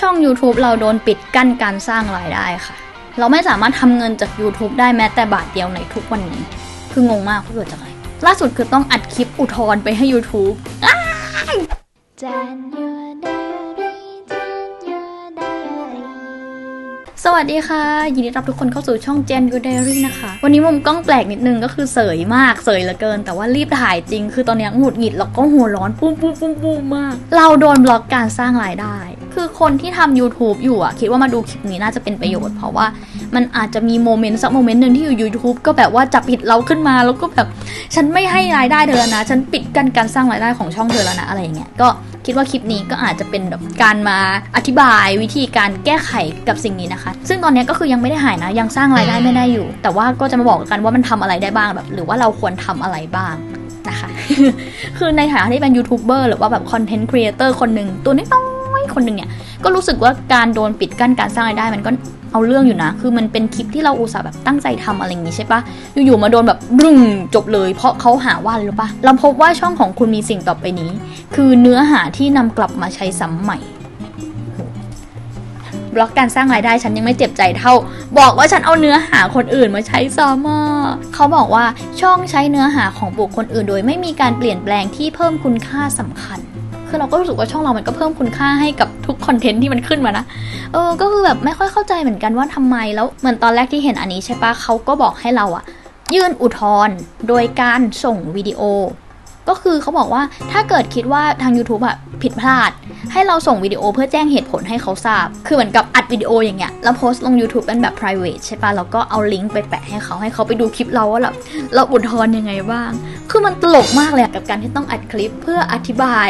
ช่อง YouTube เราโดนปิดกั้นการสร้างรายได้ค่ะ เราไม่สามารถทำเงินจาก YouTube ได้แม้แต่บาทเดียวในทุกวันนี้ คืองงมากว่าเกิดจากอะไรล่าสุดคือต้องอัดคลิปอุทธรณ์ไปให้ YouTube January, January. สวัสดีค่ะ ยินดีต้อนรับทุกคนเข้าสู่ช่อง Gen Good Diary นะคะ วันนี้มุมกล้องแปลกนิดนึงก็คือเสยมากเสยเหลือเกิน แต่ว่ารีบถ่ายจริง คือตอนเนี้ยหงุดหงิดแล้วก็หัวร้อนปุ้มปุ้มปุ้มปุ้มมาก เราโดนบล็อกการสร้างรายได้ คือคนที่ทำ YouTube อยู่อะคิดว่ามาดูคลิปนี้น่าจะเป็นประโยชน์ เพราะว่ามันอาจจะมีโมเมนต์สักโมเมนต์หนึ่งที่อยู่ YouTube ก็แบบว่าจับผิดเราขึ้นมาแล้วก็แบบฉันไม่ให้รายได้เธอแล้วนะ ฉันปิดกันการสร้างรายได้ของช่องเธอแล้วนะอะไรอย่างเงี้ยก็คิดว่าคลิปนี้ก็อาจจะเป็นแบบการมาอธิบายวิธีการแก้ไขกับสิ่งนี้นะคะ ซึ่งตอนนี้ก็คือยังไม่ได้หายนะ ยังสร้างรายได้ไม่ได้อยู่ แต่ว่าก็จะมาบอกกันว่ามันทำอะไรได้บ้างแบบ หรือว่าเราควรทำอะไรบ้างนะคะ คือในฐานะที่เป็นยูทูบเบอร์หรือว่าแบบคอนเทนต์ครีเอเตอร์คนหนึ่งตัวน้อยๆ คนหนึ่งเนี่ย ก็รู้สึกว่าการโดนปิดกั้นการสร้างรายได้มันก็เอาเรื่องอยู่นะ คือมันเป็นคลิปที่เราอุตส่าห์แบบตั้งใจทำอะไรอย่างงี้ใช่ปะอยู่ๆมาโดนแบบบึ้งจบเลย เพราะเขาหาว่าอะไรรู้ปะเราพบว่าช่องของคุณมีสิ่งต่อไปนี้ คือเนื้อหาที่นำกลับมาใช้ซ้ำใหม่บล็อกการสร้างรายได้ฉันยังไม่เจ็บใจเท่า บอกว่าฉันเอาเนื้อหาคนอื่นมาใช้ซ้ำอะเขาบอกว่าช่องใช้เนื้อหาของบุคคลอื่น โดยไม่มีการเปลี่ยนแปลงที่เพิ่มคุณค่าสำคัญ คือเราก็รู้สึกว่าช่องเรามันก็เพิ่มคุณค่าให้กับทุกคอนเทนต์ที่มันขึ้นมานะ เออ ก็คือแบบไม่ค่อยเข้าใจเหมือนกันว่าทำไม แล้วเหมือนตอนแรกที่เห็นอันนี้ใช่ปะเขาก็บอกให้เราอะยื่นอุทธรณ์โดยการส่งวิดีโอ ก็คือเขาบอกว่าถ้าเกิดคิดว่าทาง YouTube อะผิดพลาด ให้เราส่งวิดีโอเพื่อแจ้งเหตุผลให้เขาทราบ คือเหมือนกับอัดวิดีโออย่างเงี้ย แล้วโพสต์ลง YouTube เป็นแบบ private ใช่ปะแล้วก็เอาลิงก์ไปแปะให้เขาให้เขาไปดูคลิปเราว่าแบบเราอุทธรณ์ยังไงบ้าง คือมันตลกมากเลยกับการที่ต้องอัดคลิปเพื่ออธิบาย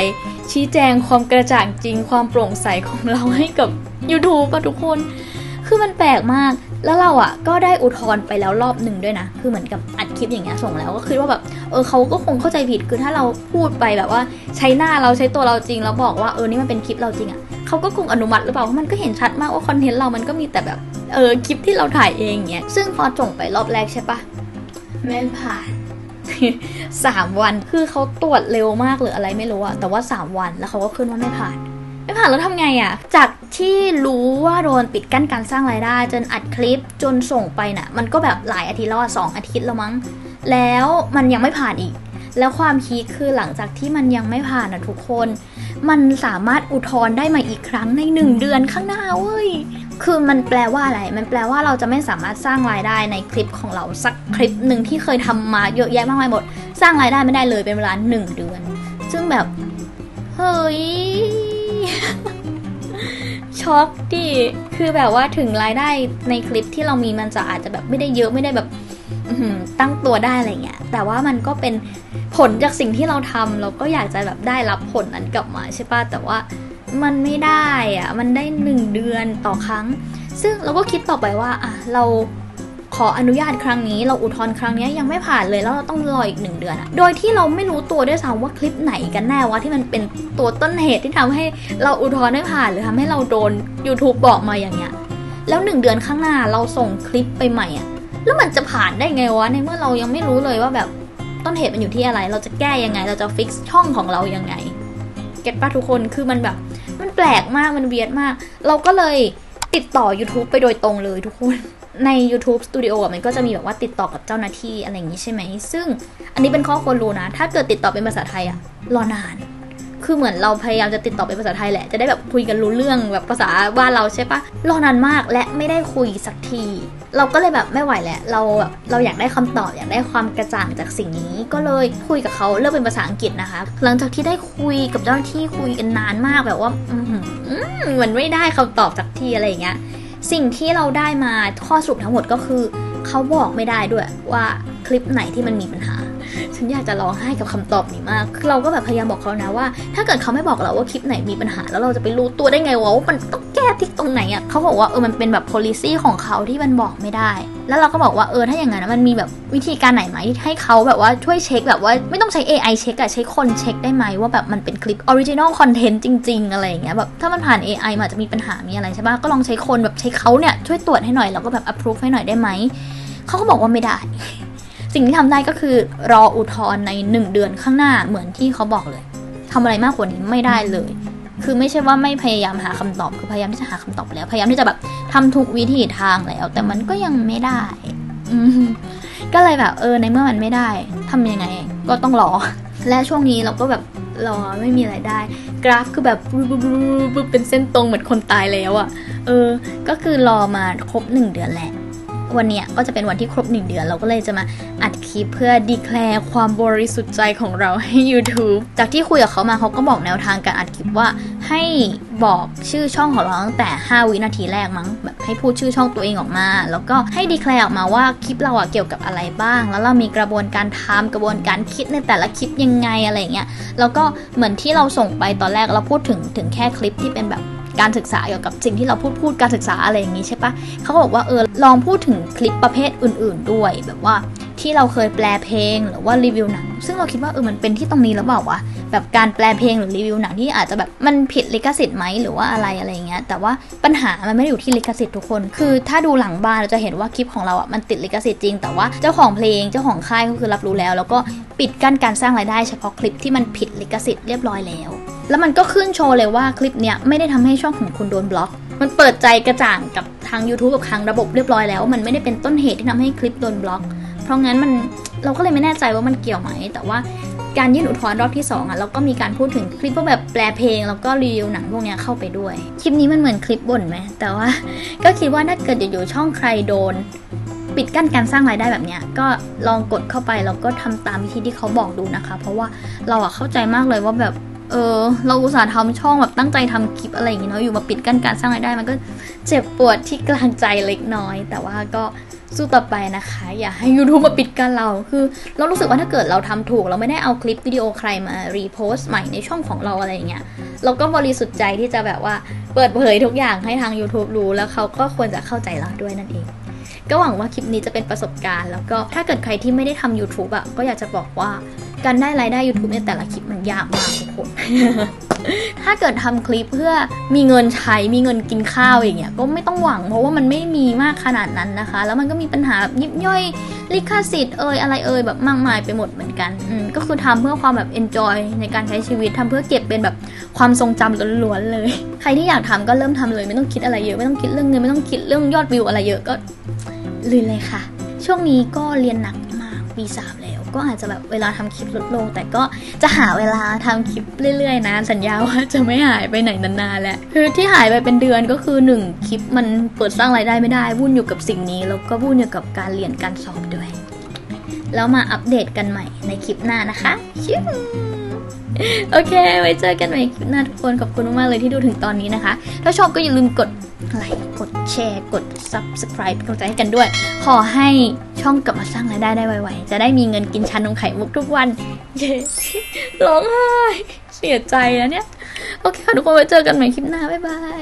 ชี้แจงความกระจ่างจริงความโปร่งใสของเราให้กับ YouTube อะทุกคน คือมันแปลกมาก แล้วเราอะก็ได้อุทธรณ์ไปแล้วรอบหนึ่งด้วยนะ คือเหมือนกับอัดคลิปอย่างเงี้ยส่งแล้วก็คือว่าแบบเออเขาก็คงเข้าใจผิด คือถ้าเราพูดไปแบบว่าใช้หน้าเราใช้ตัวเราจริงแล้วบอกว่าเออนี่มันเป็นคลิปเราจริงอะเขาก็คงอนุมัติหรือเปล่าเพราะมันก็เห็นชัดมากว่าคอนเทนต์เรามันก็มีแต่แบบเออคลิปที่เราถ่ายเองเงี้ย ซึ่งพอส่งไปรอบแรกใช่ปะไม่ผ่าน สามวัน คือเขาตรวจเร็วมากหรืออะไรไม่รู้อะแต่ว่าสามวันแล้วเขาก็ขึ้นว่าไม่ผ่าน ไม่ผ่านแล้วทำไงอะจากที่รู้ว่าโดนปิดกั้นการสร้างรายได้ จนอัดคลิปจนส่งไปน่ะ มันก็แบบหลายอาทิตย์แล้วอะสองอาทิตย์แล้วมั้ง แล้วมันยังไม่ผ่านอีก แล้วความพีคคือหลังจากที่มันยังไม่ผ่านอะทุกคน มันสามารถอุทธรณ์ได้มาอีกครั้งในหนึ่งเดือนข้างหน้าเว้ย คือมันแปลว่าอะไร มันแปลว่าเราจะไม่สามารถสร้างรายได้ในคลิปของเราสักคลิปหนึ่งที่เคยทำมาเยอะแยะมากมายหมด สร้างรายได้ไม่ได้เลยเป็นเวลาหนึ่งเดือน ซึ่งแบบ เฮ้ย ช็อกดิคือแบบว่าถึงรายได้ในคลิปที่เรามีมันจะอาจจะแบบไม่ได้เยอะไม่ได้แบบตั้งตัวได้อะไรเงี้ย แต่ว่ามันก็เป็นผลจากสิ่งที่เราทำเราก็อยากจะแบบได้รับผลนั้นกลับมาใช่ปะแต่ว่า มันไม่ได้อะมันได้หนึ่งเดือนต่อครั้ง ซึ่งเราก็คิดต่อไปว่าอะเราขออนุญาตครั้งนี้ เราอุทธรณ์ครั้งนี้ยังไม่ผ่านเลยแล้วเราต้องรออีกหนึ่งเดือนอะโดยที่เราไม่รู้ตัวด้วยซ้ำว่าคลิปไหนกันแน่วะที่มันเป็นตัวต้นเหตุที่ทำให้เราอุทธรณ์ไม่ผ่านหรือทำให้เราโดน YouTube บอกมาอย่างเงี้ยแล้วหนึ่งเดือนข้างหน้าเราส่งคลิปไปใหม่อะแล้วมันจะผ่านได้ไงวะในเมื่อเรายังไม่รู้เลยว่าแบบต้นเหตุมันอยู่ที่อะไร เราจะแก้ยังไง เราจะฟิกช่องของเรายังไง เก็ตปะทุกคนคือมันแบบ ปลกมากมันเวียดมาก เราก็เลยติดต่อ YouTube ไปโดยตรงเลยทุกคน ใน YouTube Studio อมันก็จะมีแบบว่าติดต่อกับเจ้าหน้าที่อะไรอย่างนี้ใช่ไหม ซึ่งอันนี้เป็นข้อควรรู้นะ ถ้าเกิดติดต่อเป็นภาษาไทยอะรอนาน คือเหมือนเราพยายามจะติดต่อเป็นภาษาไทยแหละ จะได้แบบคุยกันรู้เรื่องแบบภาษาบ้านเราใช่ปะรอนานมากและไม่ได้คุยสักที เราก็เลยแบบไม่ไหวแหล้วเราแบบเราอยากได้คำตอบอยากได้ความกระจ่างจากสิ่งนี้ ก็เลยคุยกับเขาเลือกเป็นภาษาอังกฤษนะคะ หลังจากที่ได้คุยกับเจ้าหน้าที่คุยกันนานมากแบบว่าอือหืออืมมันไม่ได้คำตอบสักทีอะไรอย่างเงี้ย สิ่งที่เราได้มาข้อสรุปทั้งหมดก็คือเขาบอกไม่ได้ด้วยว่าคลิปไหนที่มันมีปัญหา ฉันอยากจะร้องไห้กับคำตอบนี้มากคือเราก็แบบพยายามบอกเขานะว่า ถ้าเกิดเขาไม่บอกเราว่าคลิปไหนมีปัญหา แล้วเราจะไปรู้ตัวได้ไงว่ามันต้องแก้ที่ตรงไหนอะเขาบอกว่าเออมันเป็นแบบ policy ของเขาที่มันบอกไม่ได้ แล้วเราก็บอกว่าเออถ้าอย่างนั้นมันมีแบบวิธีการไหนไหมให้เขาแบบว่าช่วยเช็คแบบว่าไม่ต้องใช้ AI เช็คอะใช้คนเช็คได้ไหมว่าแบบมันเป็นคลิป original content จริง ๆ อะไรอย่างเงี้ยแบบถ้ามันผ่าน AI มันอาจจะมีปัญหามีอะไรใช่ปะก็ลองใช้คนแบบใช้เขาเนี่ยช่วยตรวจให้หน่อยแล้วก็แบบ approve ให้หน่อยได้ไหมเขาก็บอกว่าไม่ได้ สิ่งที่ทำได้ก็คือรออุทธรณ์ใน 1 เดือนข้างหน้าเหมือนที่เขาบอกเลยทำอะไรมากกว่านี้ไม่ได้เลย คือไม่ใช่ว่าไม่พยายามหาคำตอบ คือพยายามที่จะหาคำตอบแล้ว พยายามที่จะแบบทำทุกวิธีทางแล้ว แต่มันก็ยังไม่ได้ ก็เลยแบบเออในเมื่อมันไม่ได้ทำยังไง ก็ต้องรอ และช่วงนี้เราก็แบบรอไม่มีไรายได้ กราฟคือแบบบุบปุ๊บปุ๊บเป็นเส้นตรงเหมือนคนตายแล้วอะ่ะ เออ ก็คือรอมาครบหนึ่งเดือนแหละ วันเนี้ยก็จะเป็นวันที่ครบหนึ่งเดือน เราก็เลยจะมาอัดคลิปเพื่อดีแคลร์ความบริสุทธิ์ใจของเราให้ YouTube จากที่คุยกับเขามาเขาก็บอกแนวทางการอัดคลิปว่า ให้บอกชื่อช่องของเราตั้งแต่ 5 วินาทีแรกมั้งแบบให้พูดชื่อช่องตัวเองออกมา แล้วก็ให้ดีแคลร์ออกมาว่าคลิปเราอะเกี่ยวกับอะไรบ้าง แล้วเรามีกระบวนการทำกระบวนการคิดในแต่ละคลิปยังไงอะไรเงี้ยแล้วก็เหมือนที่เราส่งไปตอนแรกเราพูดถึงถึงแค่คลิปที่เป็นแบบ การศึกษาเกี่ยวกับสิ่งที่เราพูดพูดการศึกษาอะไรอย่างนี้ใช่ปะเขาบอกว่าเออลองพูดถึงคลิปประเภทอื่น ๆ ด้วย แบบว่าที่เราเคยแปลเพลงหรือว่ารีวิวหนัง ซึ่งเราคิดว่าเออมันเป็นที่ตรงนี้แล้วเปล่าวะแบบการแปลเพลงหรือรีวิวหนังที่อาจจะแบบมันผิดลิขสิทธิ์ไหมหรือว่าอะไรอะไรเงี้ยแต่ว่าปัญหามันไม่ได้อยู่ที่ลิขสิทธิ์ทุกคน คือถ้าดูหลังบ้านเราจะเห็นว่าคลิปของเราอะมันติดลิขสิทธิ์จริง แต่ว่าเจ้าของเพลงเจ้าของค่ายก็คือรับรู้แล้ว แล้วก็ปิดกั้นการสร้างรายได้เฉพาะคลิปที่มันผิดลิขสิทธิ์เรียบร้อยแล้ว แล้วมันก็ขึ้นโชว์เลยว่าคลิปเนี้ยไม่ได้ทำให้ช่องของคุณโดนบล็อก มันเปิดใจกระจ่างกับทาง YouTube กับทางระบบเรียบร้อยแล้ว มันไม่ได้เป็นต้นเหตุที่ทำให้คลิปโดนบล็อก เพราะงั้นมันเราก็เลยไม่แน่ใจว่ามันเกี่ยวไหม แต่ว่าการยื่นอุทธรณ์รอบที่2อะเราก็มีการพูดถึงคลิปพวกแบบแปลเพลง แล้วก็รีวิวหนังพวกเนี้ยเข้าไปด้วย คลิปนี้มันเหมือนคลิปบ่นไหมแต่ว่า ก็คิดว่าถ้าเกิดอยู่ๆช่องใครโดน ปิดกั้นการสร้างรายได้แบบเนี้ยก็ลองกดเข้าไปแล้วก็ทำตามวิธีที่เขาบอกดูนะคะ เพราะว่าเราอะเข้าใจมากเลยว่าแบบ เออเราอุตส่าห์ทำช่องแบบตั้งใจทำคลิปอะไรอย่างงี้เนาะอยู่มาปิดกั้นการสร้างรายได้มันก็เจ็บปวดที่กลางใจเล็กน้อย แต่ว่าก็สู้ต่อไปนะคะ อย่าให้ YouTube มาปิดกั้นเรา คือเรารู้สึกว่าถ้าเกิดเราทำถูก เราไม่ได้เอาคลิปวิดีโอใครมารีโพสต์ใหม่ในช่องของเราอะไรอย่างเงี้ยเราก็บริสุทธิ์ใจที่จะแบบว่าเปิดเผยทุกอย่างให้ทาง YouTube รู้แล้วเขาก็ควรจะเข้าใจเราด้วยนั่นเองก็หวังว่าคลิปนี้จะเป็นประสบการณ์ แล้วก็ถ้าเกิดใครที่ไม่ได้ทำ YouTube อะก็อยากจะบอกว่า การได้รายได้ YouTube ในแต่ละคลิปมันยากมากทุกคน ถ้าเกิดทำคลิปเพื่อมีเงินใช้มีเงินกินข้าวอย่างเงี้ยก็ไม่ต้องหวังเพราะว่ามันไม่มีมากขนาดนั้นนะคะ แล้วมันก็มีปัญหาแบบยิบย่อยลิขสิทธิ์เอ่ยอะไรเอ่ยแบบมากมายไปหมดเหมือนกันอืมก็คือทำเพื่อความแบบ enjoy ในการใช้ชีวิตทำเพื่อเก็บเป็นแบบความทรงจำล้วนๆเลย ใครที่อยากทำก็เริ่มทำเลย ไม่ต้องคิดอะไรเยอะไม่ต้องคิดเรื่องเงินไม่ต้องคิดเรื่องยอดวิวอะไรเยอะก็ลุยเลยค่ะ ช่วงนี้ก็เรียนหนัก ปีสามแล้ว ก็อาจจะแบบเวลาทำคลิปลดลง แต่ก็จะหาเวลาทำคลิปเรื่อยๆนะสัญญาว่าจะไม่หายไปไหนนานๆแหละคือที่หายไปเป็นเดือนก็คือหนึ่งคลิปมันเปิดสร้างรายได้ไม่ได้วุ่นอยู่กับสิ่งนี้ แล้วก็วุ่นอยู่กับการเรียนการสอบด้วย แล้วมาอัปเดตกันใหม่ในคลิปหน้านะคะชิวโอเค ไว้เจอกันใหม่คลิปหน้าทุกคน ขอบคุณมากเลยที่ดูถึงตอนนี้นะคะ ถ้าชอบก็อย่าลืมกดไลค์ กดแชร์ กด subscribe เป็นกำลังใจให้กันด้วย ขอให้ช่องกลับมาสร้างรายได้ได้ไวๆ จะได้มีเงินกินชานมไข่มุกทุกวัน เย้ร้องไห้ เสียใจนะเนี่ย โอเคค่ะทุกคน ไว้เจอกันใหม่คลิปหน้า บ๊ายบาย